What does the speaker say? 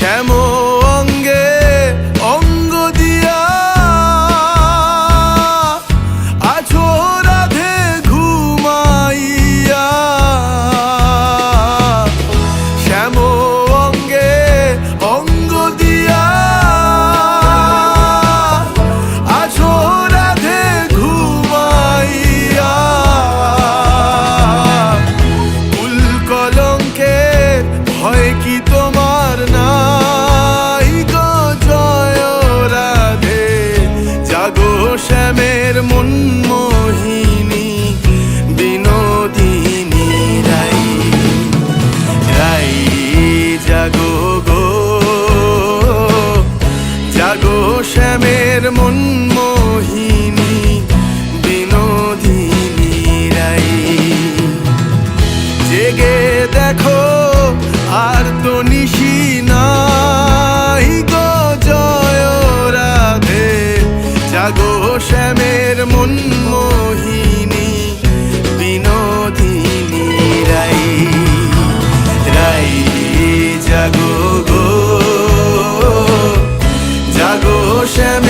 শ্যাম অঙ্গে অঙ্গ দিয়া। আছো রাধে ঘুমাইয়া। শ্যাম অঙ্গে অঙ্গ দিয়া। আছো রাধে ঘুমাইয়া। ফুল কলঙ্কের ভয় কি জাগো শ্যামের মনমোহিনী বিনোদিনী রাই। রাই জাগো গো জাগো শ্যামের